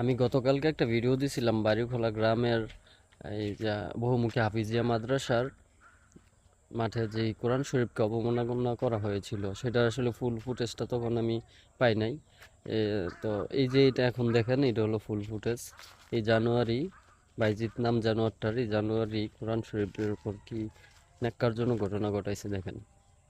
আমি গতকালকে একটা ভিডিও দিছিলাম বাড়িখোলা গ্রামের, এই যা বহুমুখী হাফিজিয়া মাদ্রাসার মাঠে যেই কোরআন শরীফকে অবমাননা করা হয়েছিল সেটা আসলে ফুল ফুটেজটা তখন আমি পাই নাই। তো এই যে এটা এখন দেখেন, এটা হলো ফুল ফুটেজ এই জানুয়ারি বাইজিৎ নাম জানুয়ারটার, এই জানুয়ারি কোরআন শরীফের উপর কি ন্যাক্কারজনক ঘটনা ঘটাইছে দেখেন।